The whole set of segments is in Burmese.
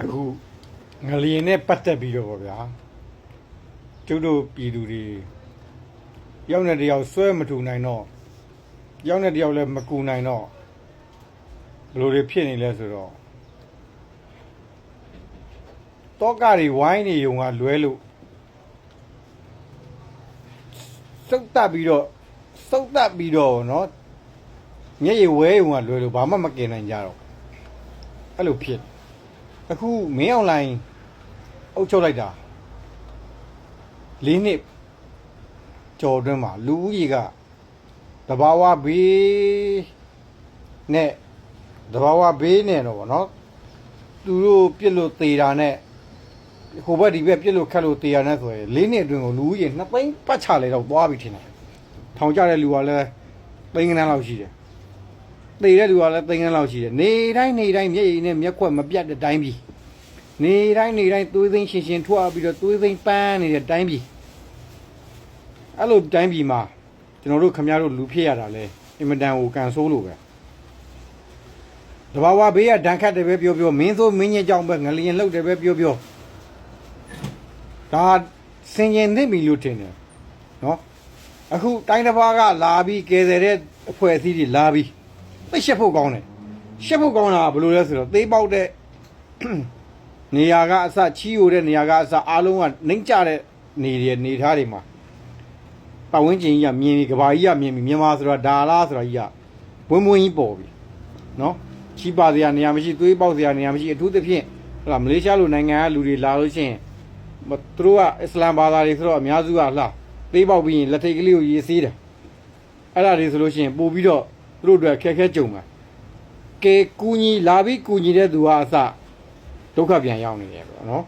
အခုငလျင်နဲ့ပတ်သက်ပြီးတော့ဗောဗျာကျုပ်တို့ပြည်သူတွေရောက်နေတယောက်ဆွဲမထူနိုင်တော့ရောက်နေတယောက်လည်းမကူနိုင်တော့ဘယ်လိုတွေဖြစ်နေလဲဆိုတော့တောကတွေဝိုင်းနေုံကလွဲလို့စုတ်တက်ပြီးတော့စုတ်တက်ပြီးတော့เนาะမျက်ရည်ဝဲုံကလွဲလို့ဘာမှမကင်နိုင်ကြတော့အဲ့လိုဖြစ် အခုမင်းအွန်လိုင်းအုပ်ချုပ်လိုက်တာ၄နှစ်ကျော်အတွင်းမှာလူဦးရေကတဘာဝဘေးနဲ့တဘာဝဘေးနဲ့တော့ဗောနော်သူတို့ပြစ်လို့သေးတာနဲ့ဟိုဘက်ဒီဘက်ပြစ်လို့ခတ်လို့သေးတာနဲ့ဆိုရင်၄နှစ်အတွင်းကိုလူဦးရေ2သိန်းပတ်ချလေတော့သွားပြီထင်တယ်ထောင်ကြတဲ့လူကလည်းသိန်းကနန်းလောက်ရှိတယ်သေတဲ့လူကလည်းသိန်းကနန်းလောက်ရှိတယ်နေတိုင်းနေတိုင်းမျက်ရည်နဲ့မျက်ခွက်မပြတ်တဲ့တိုင်းပြီ နေတိုင်းနေတိုင်းသွေးသိမ်းရှင်ရှင်ထွက်ပြီးတော့သွေးသိမ်းပန်းနေတဲ့တိုင်းပြည်အဲ့လိုတိုင်းပြည်မှာကျွန်တော်တို့ခမရတို့လူဖြစ်ရတာလဲအင်မတန်ကိုကန်ဆိုးလို့ပဲတဘာဝဘေးကဒဏ်ခတ်တယ်ပဲပြောပြောမင်းဆိုမင်းညစ်ကြောင်ပဲငလျင်လှုပ်တယ်ပဲပြောပြောဒါစင်ကျင်သိပြီလို့ထင်တယ်နော်အခုတိုင်းတစ်ပါးကလာပြီးကယ်ဆယ်တဲ့အဖွဲ့အစည်းတွေလာပြီးသိရှက်ဖို့ကောင်းတယ်ရှက်ဖို့ကောင်းတာကဘယ်လိုလဲဆိုတော့သေးပေါက်တဲ့ နေရာကအစချီးယိုတဲ့နေရာကအစအားလုံးကနှိမ့်ကြတဲ့နေရနေထားတွေမှာပတ်ဝန်းကျင်ကြီးကမြင်ပြီးကဘာကြီးကမြင်ပြီးမြန်မာဆိုတာဒါလားဆိုတာကြီးကဝင်းဝင်းကြီးပေါ်ပြီနော်ချီးပါစရာနေရာမရှိသွေးပေါက်စရာနေရာမရှိအထူးသဖြင့်ဟလာမလေးရှားလိုနိုင်ငံကလူတွေလာလို့ရှိရင်မသူတို့ကအစ္စလာမ်ဘာသာတွေဆိုတော့အများစုကလှသေးပေါက်ပြီးရင်လက်ထိတ်ကလေးကိုရေးစေးတယ်အဲ့ဒါတွေဆိုလို့ရှိရင်ပို့ပြီးတော့သူတို့အတွက်ခက်ခဲကြုံမှာကဲကူညီလာပြီးကူညီတဲ့သူကအစ ဒုက္ခပြန်ရောက်နေတယ်ပေါ့နော်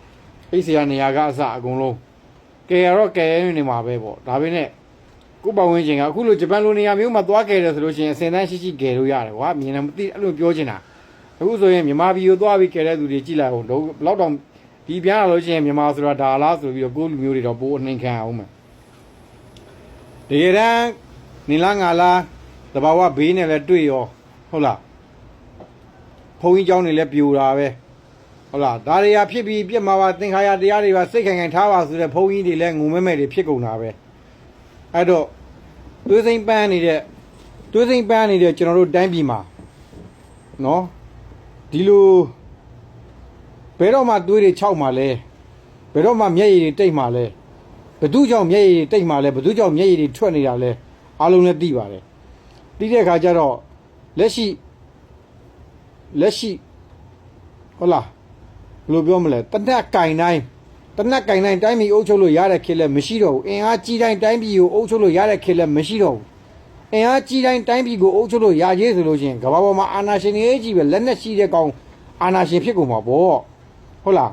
အိတ်ဆရာနေရာကအစအကုန်လုံးကယ်ရတော့ကယ်ရနေမှာပဲပေါ့ဒါပေမဲ့ကိုယ့်ပတ်ဝန်းကျင်ကအခုလိုဂျပန်လိုနေရာမျိုးမှာသွားကယ်တယ်ဆိုလို့ရှိရင်အစင်တန်းရှိရှိကယ်လို့ရတယ်ကွာမြင်တယ်မသိအဲ့လိုပြောချင်တာအခုဆိုရင်မြန်မာပြည်ကိုသွားပြီးကယ်တဲ့သူတွေကြည့်လိုက်အောင်တော့ဘလောက်တောင်ဒီပြန်လာလို့ရှိရင်မြန်မာဆိုတာဒါလားဆိုပြီးတော့ကိုယ့်လူမျိုးတွေတော့ပိုးအနှိမ်ခံအောင်မယ်တကယ်တမ်းနေလားငါလားတဘာဝဘေးနဲ့လည်းတွေ့ရောဟုတ်လားဘုံကြီးเจ้าနေလည်းပြိုတာပဲ ဟုတ်လားဒါတွေကဖြစ်ပြီးပြစ်မှာပါသင်္ခါရတရားတွေပါစိတ်ခိုင်ခိုင်ထားပါဆိုတဲ့ဘုန်းကြီးတွေလည်းငုံမဲမဲတွေဖြစ်ကုန်တာပဲအဲ့တော့သွေးစိမ့်ပန်းနေတဲ့သွေးစိမ့်ပန်းနေတဲ့ကျွန်တော်တို့တိုင်းပြည်မှာနော်ဒီလိုဘယ်တော့မှသွေးတွေခြောက်မှာလဲဘယ်တော့မှမျက်ရည်တွေတိတ်မှာလဲဘသူကြောင့်မျက်ရည်တွေတိတ်မှာလဲဘသူကြောင့်မျက်ရည်တွေထွက်နေတာလဲအားလုံးလည်းသိပါတယ်သိတဲ့အခါကျတော့လက်ရှိလက်ရှိဟုတ်လား ဘယ်လိုပြောမလဲတနက်ကင်တိုင်းတနက်ကင်တိုင်းတိုင်းပြည်အုပ်ချုပ်လို့ရတဲ့ခေတ်လည်းမရှိတော့ဘူးအင်အားကြီးတိုင်းတိုင်းပြည်ကိုအုပ်ချုပ်လို့ရတဲ့ခေတ်လည်းမရှိတော့ဘူးအင်အားကြီးတိုင်းတိုင်းပြည်ကိုအုပ်ချုပ်လို့ရရေးဆိုလို့ရှိရင်ကမ္ဘာပေါ်မှာအာဏာရှင်တွေကြီးပဲလက်နက်ရှိတဲ့ကောင်အာဏာရှင်ဖြစ်ကုန်မှာပေါ့ဟုတ်လား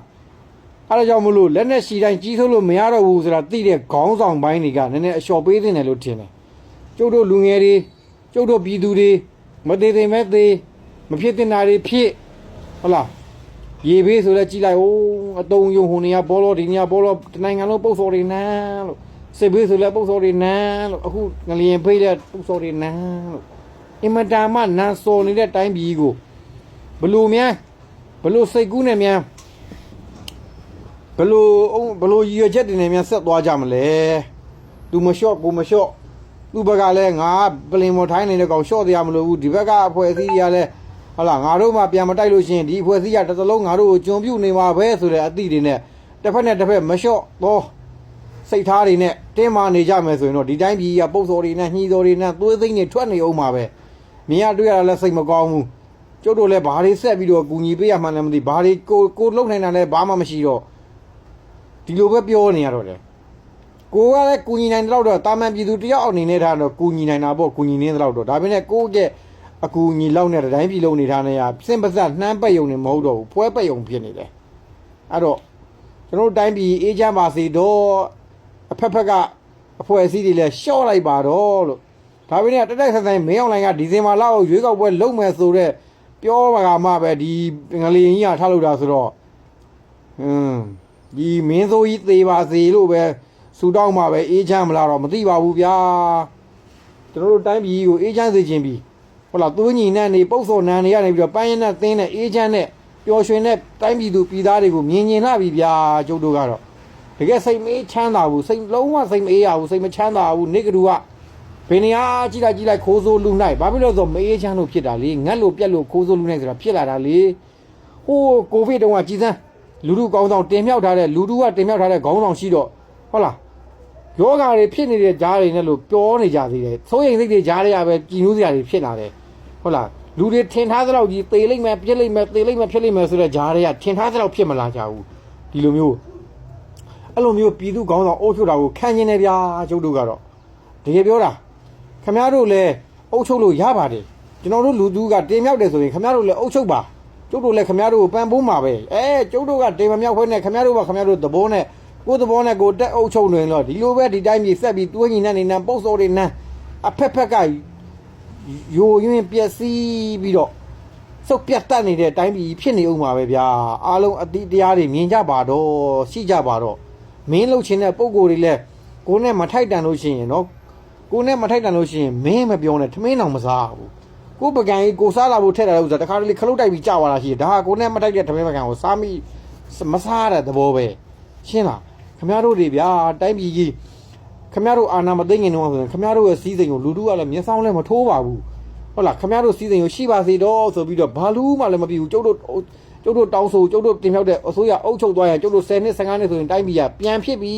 အဲဒါကြောင့်မလို့လက်နက်ရှိတိုင်းကြီးစိုးလို့မရတော့ဘူးဆိုတာသိတဲ့ခေါင်းဆောင်ပိုင်းတွေကနည်းနည်းအလျှော့ပေးသင့်တယ်လို့ထင်တယ်ကျုပ်တို့လူငယ်တွေကျုပ်တို့ပြည်သူတွေမသေးသေးမဲ့သေးမဖြစ်တင်တာတွေဖြစ်ဟုတ်လား ရေဘေးဆိုလဲကြည်လိုက်ဟိုးအတုံယုံဟိုနေရဘောလောဒီနေရဘောလောတနိုင်ငံလုံးပုတ်စော်တွေနန်းလို့စစ်ဘေးဆိုလဲပုတ်စော်တွေနန်းလို့အခုငလျင်ဖေးတဲ့ပုတ်စော်တွေနန်းလို့အင်မတန်မှနန်းစော်နေတဲ့တိုင်းပြည်ကိုဘလို့များဘလို့စိတ်ကူးနဲ့များဘလို့အောင်ဘလို့ရည်ရွယ်ချက်တွေနဲ့များဆက်သွားကြမလဲသူမလျှော့ကိုမလျှော့သူ့ဘက်ကလည်းငါပလင်မော်ထိုင်းနေတဲ့ကောင်လျှော့တရားမလို့ဘူးဒီဘက်ကအဖွဲ့အစည်းတွေကလည်း ဟုတ်လားငါတို့မှပြန်မတိုက်လို့ရှိရင်ဒီအဖွဲ့အစည်းကတစ်သလုံးငါတို့ကိုကြုံပြုတ်နေမှာပဲဆိုတဲ့အသည့်တွေနဲ့တစ်ဖက်နဲ့တစ်ဖက်မလျှော့တော့စိတ်ထားတွေနဲ့တင်းမာနေကြမယ်ဆိုရင်တော့ဒီတိုင်းပြည်ကပုတ်စော်တွေနဲ့ညှီစော်တွေနဲ့သွေးသိမ်းတွေထွက်နေအောင်မှာပဲမြင်ရတွေ့ရတာလည်းစိတ်မကောင်းဘူးကျုပ်တို့လည်းဘာတွေဆက်ပြီးတော့ကူညီပေးရမှန်းလည်းမသိဘာတွေကိုကိုလုံနိုင်တာလည်းဘာမှမရှိတော့ဒီလိုပဲပြောနေရတော့တယ်ကိုကလည်းကူညီနိုင်တဲ့တော့တာမန်ပြည်သူတယောက်အနေနဲ့ထားတော့ကူညီနိုင်တာပေါ့ကူညီနေတဲ့တော့ဒါပေမဲ့ကိုယ့်ရဲ့ အကူအညီလောက်နဲ့တိုင်းပြည်လုံးနေထားနေရစင်ပစနှမ်းပက်ယုံနေမဟုတ်တော့ဘူးဖွဲပက်ယုံဖြစ်နေတယ်အဲ့တော့ကျွန်တော်တို့တိုင်းပြည်အေးချမ်းပါစေတော့အဖက်ဖက်ကအဖွဲ့အစည်းတွေလည်းရှော့လိုက်ပါတော့လို့ဒါပေမဲ့တက်တက်ဆိုင်ဆိုင်မင်းအောင်လိုင်ကဒီဇင်ဘာလကိုရွေးကောက်ပွဲလုပ်မယ်ဆိုတော့ပြောပါကမှပဲဒီငလျင်ကြီးကထားလို့တာဆိုတော့ဟွန်းဒီမင်းစိုးကြီးသေးပါစေလို့ပဲဆူတောင်းမှပဲအေးချမ်းမလားတော့မသိပါဘူးဗျာကျွန်တော်တို့တိုင်းပြည်ကိုအေးချမ်းစေခြင်းပြီး ဟုတ်လားသွေးညီနဲ့နေပုတ်စော်နန်းနေရနေပြီးတော့ပန်းရနဲ့သင်းနဲ့အေးချမ်းနဲ့ပျော်ရွှင်တဲ့တိုင်းပြည်သူပြည်သားတွေကိုမြင်မြင်လာပြီဗျာကျုပ်တို့ကတော့တကယ်စိတ်မေးချမ်းသာဘူးစိတ်လုံးဝစိတ်မအေးရဘူးစိတ်မချမ်းသာဘူးနေကတူကဘယ်နေရာကြည့်လိုက်ကြည့်လိုက်ခိုးဆိုးလူနိုင်ဘာဖြစ်လို့လဲဆိုတော့မအေးချမ်းလို့ဖြစ်တာလေငတ်လို့ပြက်လို့ခိုးဆိုးလူနိုင်ဆိုတာဖြစ်လာတာလေဟိုးကိုဗစ်တုန်းကကြည်စမ်းလူလူကောင်းဆောင်တင်မြောက်ထားတဲ့လူလူကတင်မြောက်ထားတဲ့ခေါင်းဆောင်ရှိတော့ဟုတ်လားယောဂါတွေဖြစ်နေတဲ့ဂျားတွေနဲ့လို့ပြောနေကြသေးတယ်စိုးရိမ်စိတ်တွေဂျားတွေကပဲကြည်နူးစရာတွေဖြစ်လာတယ် ဟုတ်လားလူတွေထင်ထားသလောက်ကြီးသေလိမ့်မယ်ပြစ်လိမ့်မယ်သေလိမ့်မယ်ဖြစ်လိမ့်မယ်ဆိုတဲ့ဂျားတွေကထင်ထားသလောက်ဖြစ်မလာကြဘူးဒီလိုမျိုးအဲ့လိုမျိုးပြည်သူကောင်းဆောင်အုပ်ချုပ်တာကိုခံကျင်နေဗျာကျုပ်တို့ကတော့တကယ်ပြောတာခမည်းတော်လည်းအုပ်ချုပ်လို့ရပါတယ်ကျွန်တော်တို့လူသူကတင်မြောက်တယ်ဆိုရင်ခမည်းတော်လည်းအုပ်ချုပ်ပါကျုပ်တို့လည်းခမည်းတော်ကိုပံပိုးမှာပဲအဲကျုပ်တို့ကတင်မမြောက်ခွင့်နဲ့ခမည်းတော်ကခမည်းတော်သဘောနဲ့ကိုယ်သဘောနဲ့ကိုယ်တက်အုပ်ချုပ်နေလို့ဒီလိုပဲဒီတိုင်းပြည်ဆက်ပြီးတွင်းညီနဲ့နေနေပုတ်စော်တွေနန်းအဖက်ဖက်က ယိုယွင်းပျက်စီးပြီးတော့စုပ်ပြတ်တက်နေတဲ့တိုင်းပြည်ဖြစ်နေအောင်ပါပဲဗျာအားလုံးအတိတရားတွေမြင်ကြပါတော့ရှိကြပါတော့မင်းလှုပ်ခြင်းတဲ့ပုံကိုယ်တွေလဲကိုယ်နဲ့မထိုက်တန်လို့ရှိရင်နော်ကိုယ်နဲ့မထိုက်တန်လို့ရှိရင်မင်းမပြောနဲ့ထမင်းတော်မစားဘူးကိုယ်ပကံကြီးကိုစားလာဖို့ထက်တယ်လို့ဆိုတာတခါတလေခလုတ်တိုက်ပြီးကြာသွားတာရှိတယ်ဒါကကိုယ်နဲ့မထိုက်တဲ့ထမင်းပကံကိုစားမိမစားတဲ့သဘောပဲရှင်းလားခမရတို့တွေဗျာတိုင်းပြည်ကြီး ခမရတို့အာဏာမသိငင်တော့ဆိုရင်ခမရတို့ရဲ့စီးစိမ်ကိုလူတို့ကလည်းမျက်စောင်းလည်းမထိုးပါဘူးဟုတ်လားခမရတို့စီးစိမ်ကိုရှိပါစေတော့ဆိုပြီးတော့ဘာလို့မှလည်းမပြီးဘူးကျုပ်တို့ကျုပ်တို့တောင်းဆိုကျုပ်တို့တင်မြှောက်တဲ့အစိုးရအုပ်ချုပ်သွားရင်ကျုပ်တို့10နှစ်15နှစ်ဆိုရင်တိုင်းပြည်ကပြန်ဖြစ်ပြီ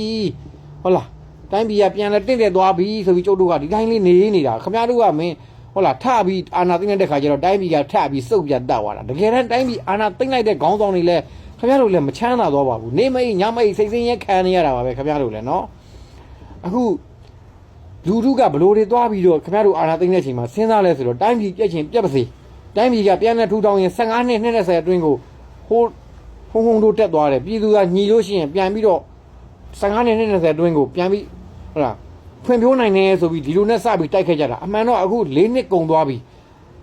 ဟုတ်လားတိုင်းပြည်ကပြန်လဲတင့်တယ်သွားပြီဆိုပြီးကျုပ်တို့ကဒီတိုင်းလေးနေနေတာခမရတို့ကမင်းဟုတ်လားထပြီးအာနာသိမ့်လိုက်တဲ့ခါကျတော့တိုင်းပြည်ကထပြီးစုပ်ပြတ်တက်သွားတာတကယ်တမ်းတိုင်းပြည်အာနာသိမ့်လိုက်တဲ့ခေါင်းဆောင်တွေလည်းခမရတို့လည်းမချမ်းသာတော့ပါဘူးနေမအိညမအိစိတ်စင်းရဲခံနေရတာပါပဲခမရတို့လည်းနော် အခုလူထုကဘလို့တွေသွားပြီးတော့ခင်ဗျားတို့အာဏာသိမ်းတဲ့အချိန်မှာစဉ်းစားလဲဆိုတော့တိုင်းပြည်ပြက်ချင်းပြက်ပါစေတိုင်းပြည်ကပြန်လဲထူထောင်ရင်15နှစ်20အတွင်းကိုဟိုဟုံဟုံတို့တက်သွားတယ်ပြည်သူကညီလို့ရှိရင်ပြန်ပြီးတော့15နှစ်20အတွင်းကိုပြန်ပြီးဟုတ်လားဖွံ့ဖြိုးနိုင်တယ်ဆိုပြီးဒီလိုနဲ့စပြီးတိုက်ခဲ့ကြတာအမှန်တော့အခု၄နှစ်ကုန်သွားပြီ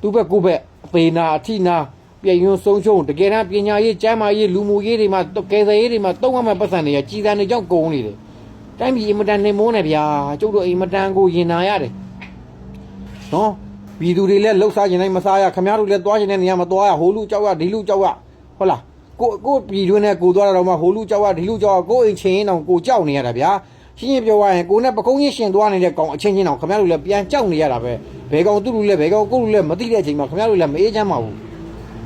သူ့ဘက်ကိုယ့်ဘက်အသေးနာအထိနာပြည်ယွန်းဆုံးရှုံးတကယ်တမ်းပညာရေးကျမ်းမာရေးလူမှုရေးတွေမှာကယ်ဆယ်ရေးတွေမှာတုံးရမယ့်ပတ်စံတွေကကြီးစံတွေကြောင့်ကုန်နေတယ်။ တိုင်းပြည်အင်မတန်နေမိုးနေဗျာကျုပ်တို့အင်မတန်ကိုရင်နာရတယ်။နော်ပြည်သူတွေလည်းလှုပ်ရှားခြင်းတိုင်းမစားရခမရတို့လည်းသွားခြင်းတဲ့နေရာမှာသွားရဟိုလူကြောက်ရဒီလူကြောက်ရဟုတ်လားကိုကိုပြည်တွင်းနဲ့ကိုသွားတာတော့မှဟိုလူကြောက်ရဒီလူကြောက်ရကိုအိမ်ချင်းတောင်ကိုကြောက်နေရတာဗျာရှင်းရှင်းပြောရရင်ကိုနဲ့ပကုံးကြီးရှင်သွားနေတဲ့ကောင်အချင်းချင်းတောင်ခမရတို့လည်းပြန်ကြောက်နေရတာပဲဘယ်ကောင်သူ့လူလဲဘယ်ကောင်ကိုလူလဲမသိတဲ့အချိန်မှာခမရတို့လည်းမအေးချမ်းပါဘူး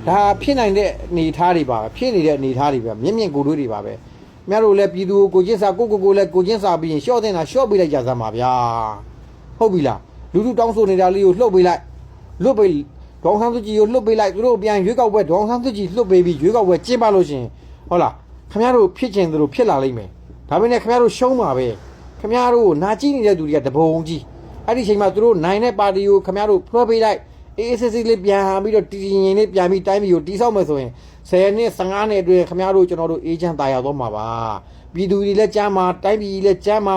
ဒါဖြစ်နိုင်တဲ့အနေအထားတွေပါပဲဖြစ်နေတဲ့အနေအထားတွေပဲမြင့်မြင့်ကိုတွေးတွေပါပဲ မြတ်တို့လည်းပြည်သူကိုကိုချင်းစာကိုကိုကိုလည်းကိုချင်းစာပြီးရင်ရှော့တင်တာရှော့ပေးလိုက်ကြစမ်းပါဗျာဟုတ်ပြီလားလူလူတောင်းဆိုနေတာလေးကိုလှုပ်ပေးလိုက်လွတ်ပေးဒေါအောင်ဆန်းစုကြည်ကိုလှုပ်ပေးလိုက်သူတို့ပြန်ရွေးကောက်ပွဲဒေါအောင်ဆန်းစုကြည်လှုပ်ပေးပြီးရွေးကောက်ပွဲကျင်းပလို့ရှရင်ဟုတ်လားခင်ဗျားတို့ဖြစ်ချင်သလိုဖြစ်လာလိမ့်မယ်ဒါပေမဲ့ခင်ဗျားတို့ရှုံးပါပဲခင်ဗျားတို့နာကြည့်နေတဲ့သူတွေကတဘုံကြီးအဲ့ဒီအချိန်မှာသူတို့နိုင်တဲ့ပါတီကိုခင်ဗျားတို့လွှဲပေးလိုက်အေးအေးဆေးဆေးလေးပြန်ဟန်ပြီးတော့တည်တည်ငြိမ်ငြိမ်လေးပြန်ပြီးတိုင်းပြည်ကိုတီးဆောက်မယ်ဆိုရင် 10နှစ်15နှစ်အတွင်းခင်ဗျားတို့ကျွန်တော်တို့အေးချမ်းတာယာတော့မှာပါပြည်သူတွေလည်းကြမ်းမှာတိုင်းပြည်ကြီးလည်းကြမ်းမှာ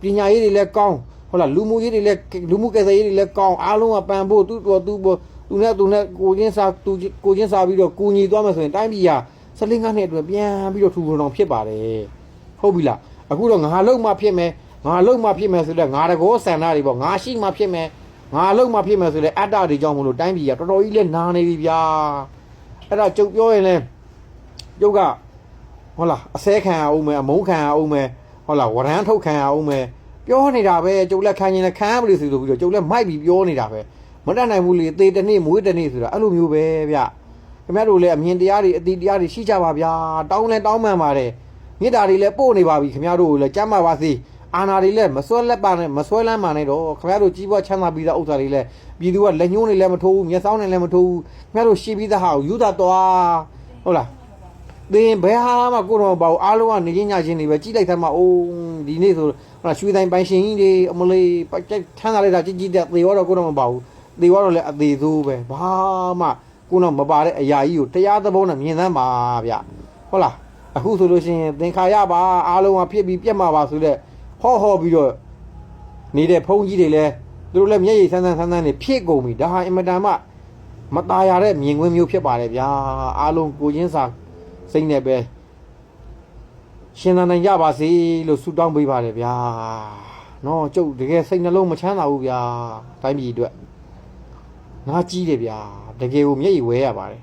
ပညာရေးတွေလည်းကောင်းဟုတ်လားလူမှုရေးတွေလည်းလူမှုကယ်ဆယ်ရေးတွေလည်းကောင်းအားလုံးကပံဖို့သူ့တော်သူ့ပေါ်သူနဲ့သူနဲ့ကိုချင်းစားသူကိုချင်းစားပြီးတော့ကိုညီသွားမယ်ဆိုရင်တိုင်းပြည်က15နှစ်အတွင်းပြန်ပြီးတော့ထူထူထောင်ဖြစ်ပါတယ်ဟုတ်ပြီလားအခုတော့ငါလုံးမှဖြစ်မယ်ငါလုံးမှဖြစ်မယ်ဆိုတော့ငါတကောဆန္ဒတွေပေါ့ငါရှိမှဖြစ်မယ်ငါအလုံးမဖြစ်မယ်ဆိုလဲအတ္တတွေကြောင့်မလို့တိုင်းပြည်ကတော်တော်ကြီးလဲနာနေပြီဗျာ အဲ့ဒါကျုပ်ပြောရင်လဲကျုပ်ကဟုတ်လားအစဲခံရအောင်မယ်အမုန်းခံရအောင်မယ်ဟုတ်လားဝရမ်းထုတ်ခံရအောင်မယ်ပြောနေတာပဲကျုပ်လက်ခံရင်လည်းခံရမလို့ဆိုပြီးတော့ကျုပ်လက်မိုက်ပြီးပြောနေတာပဲမတတ်နိုင်ဘူးလေသေတစ်နေ့မွေးတစ်နေ့ဆိုတာအဲ့လိုမျိုးပဲဗျခင်ဗျားတို့လည်းအမြင်တရားတွေအတိတရားတွေရှိကြပါဗျာတောင်းလဲတောင်းမှန်ပါတယ်မေတ္တာတွေလည်းပို့နေပါပြီခင်ဗျားတို့လည်းကြမ်းပါပါစေ အာနာတွေလည်းမစွဲလက်ပါနဲ့မစွဲလန်းပါနဲ့တော့ခင်ဗျားတို့ကြီးပွားချမ်းသာပြီးသားဥစ္စာတွေလည်းပြည်သူကလက်ညှိုးနေလည်းမထိုးဘူးမျက်စောင်းနေလည်းမထိုးဘူးခင်ဗျားတို့ရှိပြီးသားဟာကိုယူတာသွားဟုတ်လားသင်ဘယ်ဟာမှကိုတော့မပေါ့အားလုံးကနေချင်းညချင်းတွေပဲကြိလိုက်သမ်းမအိုးဒီနေ့ဆိုဟုတ်လားရွှေတိုင်းပိုင်ရှင်ကြီးတွေအမလေးထမ်းလာလိုက်တာကြည်ကြည်တဲ့သေရောတော့ကိုတော့မပေါ့ဘူးသေရောတော့လည်းအသေးသေးပဲဘာမှကိုတော့မပါတဲ့အရာကြီးကိုတရားသဘောနဲ့မြင်သမ်းပါဗျဟုတ်လားအခုဆိုလို့ရှိရင်သင်္ခါရပါအားလုံးကဖြစ်ပြီးပြက်မှာပါဆိုတဲ့ ဟောဟောပြီးတော့နေတဲ့ဖုန်းကြီးတွေလည်းသူတို့လည်းမျက်ရည်ဆန်းဆန်းဆန်းဆန်းနေဖြစ်ကုန်ပြီဒါဟာအင်မတန်မှမตายရတဲ့မြင်ကွင်းမျိုးဖြစ်ပါတယ်ဗျာအားလုံးကိုချင်းစာစိတ်နဲ့ပဲရှင်သန်နိုင်ကြပါစေလို့ဆုတောင်းပေးပါတယ်ဗျာနော်ကျုပ်တကယ်စိတ်နှလုံးမချမ်းသာဘူးဗျာတိုင်းပြည်အတွက်ငါကြီးတယ်ဗျာတကယ်ကိုမျက်ရည်ဝဲရပါတယ်